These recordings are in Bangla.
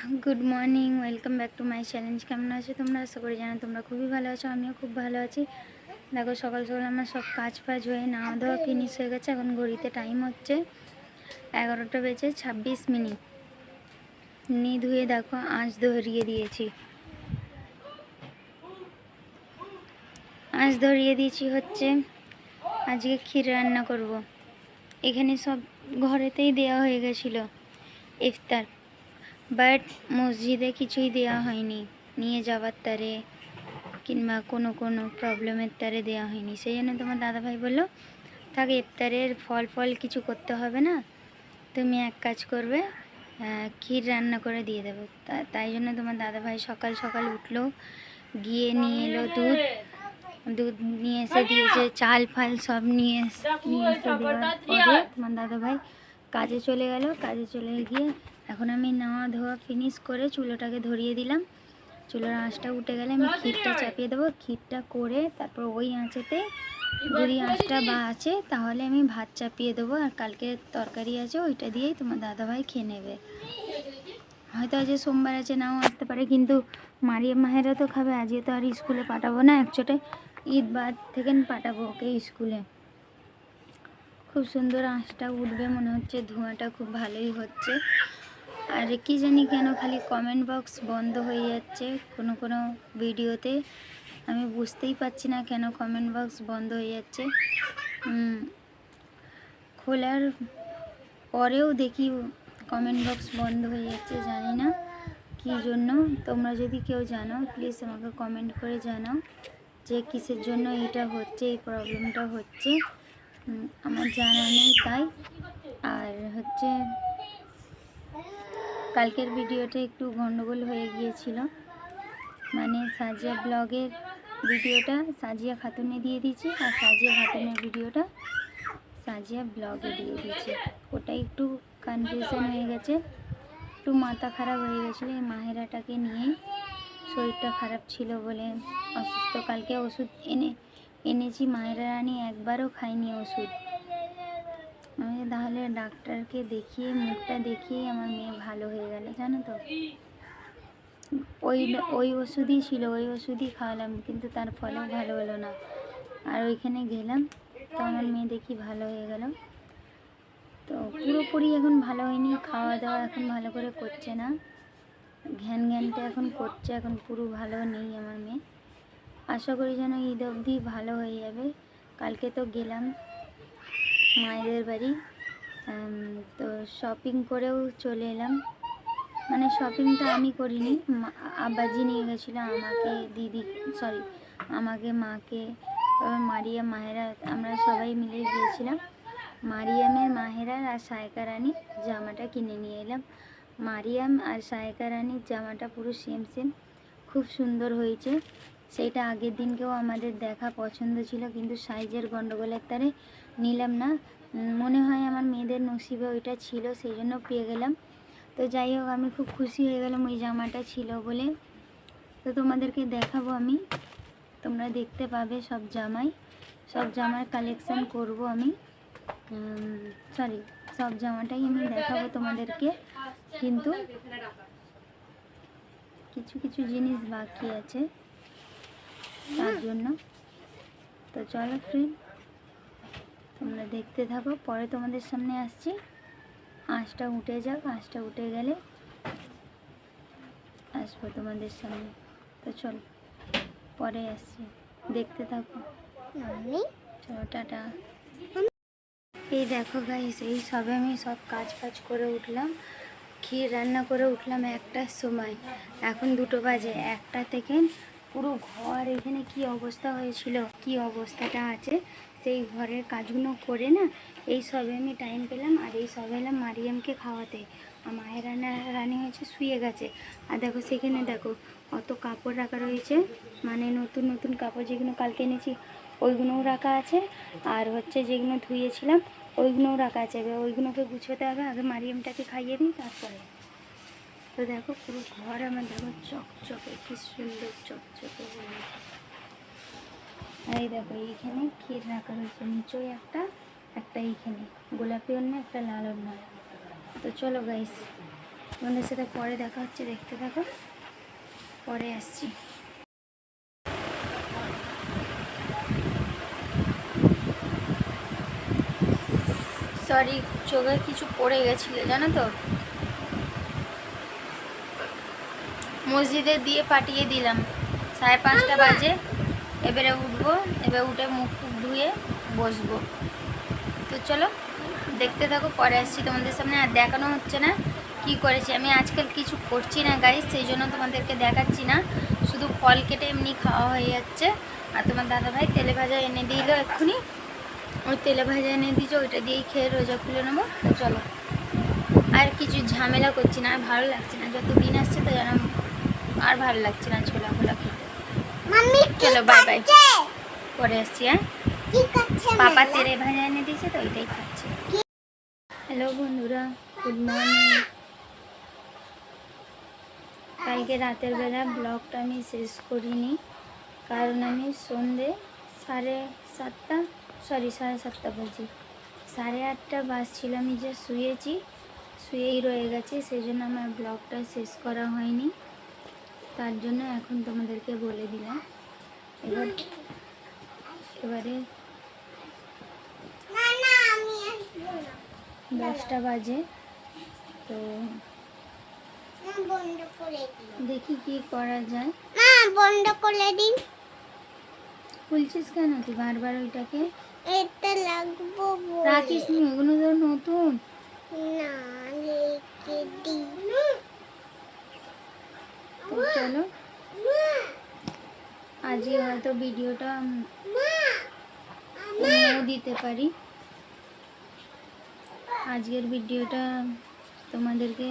Good morning welcome back to my challenge কেমন আছো তোমরা? আশা করি জানো তোমরা খুবই ভালো আছো, আমিও খুব ভালো আছি। দেখো, সকাল সকাল আমার সব কাজ ফাজ হয়ে নাওয়া দাওয়া ফিনিশ হয়ে গেছে, এখন ঘড়িতে টাইম হচ্ছে এগারোটা বেজে ছাব্বিশ মিনিট। নি ধুয়ে দেখো, আঁচ ধরিয়ে দিয়েছি। আঁচ ধরিয়ে দিয়েছি হচ্ছে, আজকে ক্ষীর রান্না করব। এখানে সব ঘরেতেই দেওয়া হয়ে গেছিল, ইফতার। বাট মসজিদে কিছুই দেওয়া হয়নি। নিয়ে যাওয়ার তারে কিংবা কোনো কোনো প্রবলেমের তারে দেওয়া হয়নি। সেই জন্য তোমার দাদাভাই বলল, থাক, ইফতারের ফল ফল কিছু করতে হবে না। তুমি এক কাজ করবে ক্ষীর রান্না করে দিয়ে দেবো। তাই জন্য তোমার দাদাভাই সকাল সকাল উঠল, গিয়ে নিয়ে এলো দুধ। দুধ নিয়ে এসে দিয়েছে, চাল ফাল সব নিয়ে এস- নিয়ে এসে দেওয়ার তোমার দাদাভাই কাজে চলে গেল, কাজে চলে গিয়ে এখন আমি নাওয়া ধোয়া ফিনিশ করে চুলোটাকে ধরিয়ে দিলাম। চুলোর আঁচটা উঠে গেলে আমি ক্ষীরটা চাপিয়ে দেবো। ক্ষীরটা করে তারপর ওই আঁচেতে যদি আঁচটা বা আছে, তাহলে আমি ভাত চাপিয়ে দেবো। আর কালকে তরকারি আছে, ওইটা দিয়েই তোমার দাদাভাই খেয়ে নেবে। হয়তো আজকে সোমবার আছে, নাও আসতে পারে, কিন্তু মারিয়া মাহেরা তো খাবে। আজকে তো আর স্কুলে পাঠাবো না একচোটে ঈদ বাদ থেকে পাঠাবো ওকে স্কুলে। খুব সুন্দর আঁচটা উঠবে, মনে হচ্ছে ধোঁয়াটা খুব ভালোই হচ্ছে। আর কি জানি কেন খালি কমেন্ট বক্স বন্ধ হয়ে যাচ্ছে কোনো কোনো ভিডিওতে। আমি বুঝতেই পারছি না কেন কমেন্ট বক্স বন্ধ হয়ে যাচ্ছে। খোলার পরেও দেখি কমেন্ট বক্স বন্ধ হয়ে যাচ্ছে, জানি না কী জন্য। তোমরা যদি কেউ জানো প্লিজ আমাকে কমেন্ট করে জানাও যে কিসের জন্য এটা হচ্ছে, এই প্রবলেমটা হচ্ছে। আমার জানা নেই তাই। আর হচ্ছে কালকের ভিডিওটা একটু গন্ডগোল হয়ে গিয়েছিল। মানে সাজিয়া ব্লগের ভিডিওটা সাজিয়া খাতুনে দিয়ে দিয়েছি আর সাজিয়া খাতুনের ভিডিওটা সাজিয়া ব্লগে দিয়ে দিয়েছি। ওটা একটু কনফিউশন হয়ে গেছে, একটু মাথা খারাপ হয়ে গেছিল। এই মাহেরাটাকে নিয়েই শরীরটা খারাপ ছিল বলে অসুস্থ। কালকে ওষুধ এনে, এনেছি মায়েরা রানী একবারও খাইনি ওষুধ। আমি তাহলে ডাক্তারকে দেখিয়ে, মুখটা দেখিয়ে আমার মেয়ে ভালো হয়ে গেল, জানো তো? ওই ওই ওষুধই ছিল, ওই ওষুধই খাওয়ালাম, কিন্তু তার ফলেও ভালো হলো না। আর ওইখানে গেলাম, তো আমার মেয়ে দেখি ভালো হয়ে গেল। তো পুরোপুরি এখন ভালো হয়নি, খাওয়া দাওয়া এখন ভালো করে করছে না। ঘ্যান ঘ্যানটা এখন করছে, এখন পুরো ভালো নেই আমার মেয়ে। আশা করি যেন ঈদ অবধি ভালো হয়ে যাবে। কালকে তো গেলাম মায়েদের বাড়ি। তো শপিং করেও চলে এলাম। মানে শপিংটা আমি করিনি। আব্বাজি নিয়ে গেছিল, আমাকে দিদি সরি আমাকে মাকে মারিয়া, মাহেরা, আমরা সবাই মিলে গিয়েছিলাম। মারিয়ামের মাহেরার আর সায়কা রানী জামাটা কিনে নিয়ে এলাম। মারিয়াম আর সায়কা রানীর জামাটা পুরো সেম সেম খুব সুন্দর হয়েছে। সেইটা আগের দিনকেও আমাদের দেখা পছন্দ ছিল, কিন্তু সাইজের গন্ডগোলের তারে নিলাম না। মনে হয় আমার মেয়েদের নসিবে ওইটা ছিল, সেই জন্য পেয়ে গেলাম। তো যাই হোক, আমি খুব খুশি হয়ে গেলাম ওই জামাটা ছিল বলে। তো তোমাদেরকে দেখাবো আমি। তোমরা দেখতে পাবে সব জামাই। সব জামার কালেকশন করব আমি। সরি সব জামাটাই আমি দেখাবো তোমাদেরকে। কিন্তু কিছু কিছু জিনিস বাকি আছে। তার জন্য। তো চলো ফ্রেন্ড তোমরা দেখতে থাকো। পরে তোমাদের সামনে আসছি। আঁচটা উঠে যাক আঁচটা উঠে গেলে আসব তোমাদের সামনে। তো চলো পরে আসছি। দেখতে থাকো। চলো টাটা। এই দেখো গাইস এই সবে আমি সব কাজ ফাজ করে উঠলাম। ক্ষীর রান্না করে উঠলাম একটার সময়। এখন দুটো বাজে একটা থেকে পুরো ঘর, এখানে কি অবস্থা হয়েছিল, কি অবস্থাটা আছে, সেই ঘরের কাজগুলো করে না, এই সবে আমি টাইম পেলাম, আর এই সবে এলাম মারিয়ামকে খাওয়াতে। আর মায়ের রান্না রানী হয়েছে, শুয়ে গেছে। আর দেখো, সেখানে দেখো, অত কাপড় রাখা রয়েছে মানে নতুন নতুন কাপড় যেগুলো কালকে এনেছি, ওইগুলোও রাখা আছে। আর হচ্ছে যেগুলো ধুয়েছিলাম, ওইগুলোও রাখা আছে। এবার ওইগুলোকে গুছোতে হবে, আগে মারিয়ামটাকে খাইয়ে দিই তারপরে। তো দেখো পুরো ঘর আমার দেখো চকচকে, কি সুন্দর চকচকে এই দেখো এইখানে ক্ষীর রাখা রয়েছে নিচই একটা একটা এইখানে। গোলাপি অন্য, একটা লাল অন্য। তো চলো গাইস তোমাদের সাথে পরে দেখা হচ্ছে, দেখতে থাকো। পরে আসছি। সরি চোখে কিছু পড়ে গেছিল, জানো তো? মসজিদে দিয়ে পাঠিয়ে দিলাম। সাড়ে পাঁচটা বাজে। এবারে উঠবো, এবার উঠে মুখ টুক ধুয়ে বসবো। তো চলো, দেখতে থাকো, পরে আসছি তোমাদের সামনে। আর দেখানো হচ্ছে না কি করেছি। আমি আজকাল কিছু করছি না গাইস সেই জন্য তোমাদেরকে দেখাচ্ছি না। শুধু ফল কেটে এমনি খাওয়া হয়ে যাচ্ছে। আর তোমার দাদাভাই তেলে ভাজা এনে দিল এক্ষুনি। ওই তেলে ভাজা এনে দিয়েছে, ওইটা দিয়েই খেয়ে রোজা খুলে নেব। চলো। আর কিছু ঝামেলা করছি না, আর ভালো লাগছে না। যত দিন আসছে তো যেন আর ভালো লাগছে না ছোলা ফোলা খেতে। চলো বাই বাই পরে আসছি হ্যাঁ? পাপা? তেলে ভাজা এনে দিয়েছে তো ওইটাই খাচ্ছি। হ্যালো বন্ধুরা গুড মর্নিং কালকে রাতের বেলা ব্লগটা আমি শেষ করিনি কারণ আমি সন্ধে সাড়ে সাতটা সরি সাড়ে সাতটা বলছি। সাড়ে আটটা বাজছিল আমি যে শুয়েছি শুয়েই রয়ে গেছি সেই জন্য আমার ব্লগটা শেষ করা হয়নি। তার জন্য এখন তোমাদেরকে বলে দিলাম। এবার এবারে দশটা বাজে। তো দেখি কি করা যায়। করে দিন খুলছিস কেন তুই বারবার ওইটাকে? লাগবো রাখিস নি ওগুলো তো নতুন। না চলো। আজকে হয়তো ভিডিওটা দিতে পারি। আজকের ভিডিওটা তোমাদেরকে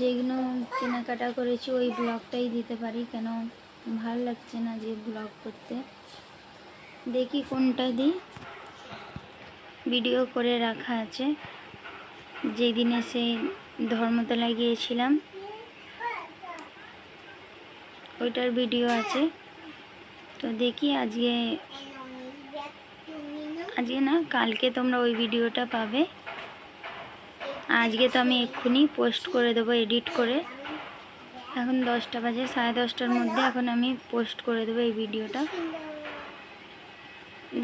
যেগুলো কেনাকাটা করেছি ওই ব্লগটাই দিতে পারি, কেন ভালো লাগছে না যে ব্লগ করতে। দেখি কোনটা দিই। ভিডিও করে রাখা আছে। যেই দিনে সেই ধর্মতলায় গিয়েছিলাম ওইটার ভিডিও আছে। তো দেখি আজকে আজকে না, কালকে তোমরা ওই ভিডিওটা পাবে। আজকে তো আমি এক্ষুনি পোস্ট করে দেবো, এডিট করে। এখন দশটা বাজে, সাড়ে দশটার মধ্যে এখন আমি পোস্ট করে দেবো এই ভিডিওটা।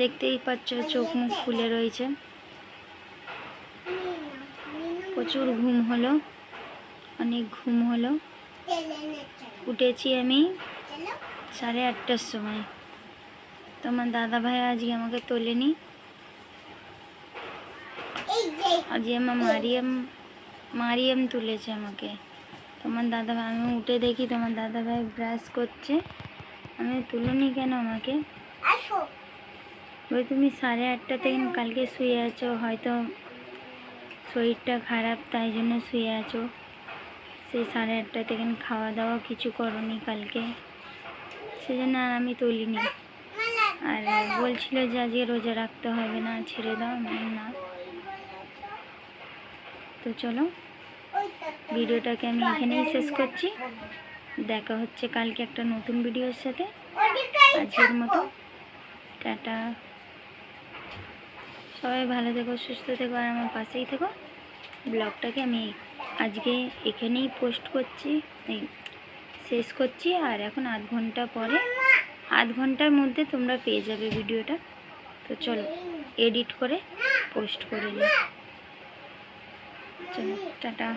দেখতেই পাচ্ছ, চোখ মুখ ফুলে রয়েছে। প্রচুর ঘুম হলো, অনেক ঘুম হলো। উঠেছি আমি সাড়ে আটটার সময়। তোমার দাদা ভাই আজকে আমাকে তোলেনি। আজকে আমার মারিয়াম মারিয়াম তুলেছে আমাকে। তোমার দাদা ভাই আমি উঠে দেখি তোমার দাদা ভাই ব্রাশ করছে। আমি তুলনি কেন আমাকে? ওই তুমি সাড়ে আটটা থেকে কালকে শুয়ে আছো হয়তো শরীরটা খারাপ তাই জন্য শুয়ে আছো। সেই সাড়ে আটটা থেকে খাওয়া দাওয়া কিছু করনি কালকে। সেজন্য আর আমি তুলিনি। আর বলছিল যে আজকে রোজা রাখতে হবে না, ছেড়ে দাও না। তো চলো, ভিডিওটাকে আমি এখানেই শেষ করছি। দেখা হচ্ছে কালকে একটা নতুন ভিডিওর সাথে। আজকের মতো, টাটা। সবাই ভালো থেকো, সুস্থ থেকো, আর আমার পাশেই থেকো। ব্লগটাকে আমি আজকে এখানেই পোস্ট করছি, এই শেষ করছি, আর এখন আধ ঘণ্টা পরে, আধ ঘণ্টার মধ্যে তোমরা পেয়ে যাবে ভিডিওটা। তো চলো এডিট করে পোস্ট করে নিই। চলো, টাটা।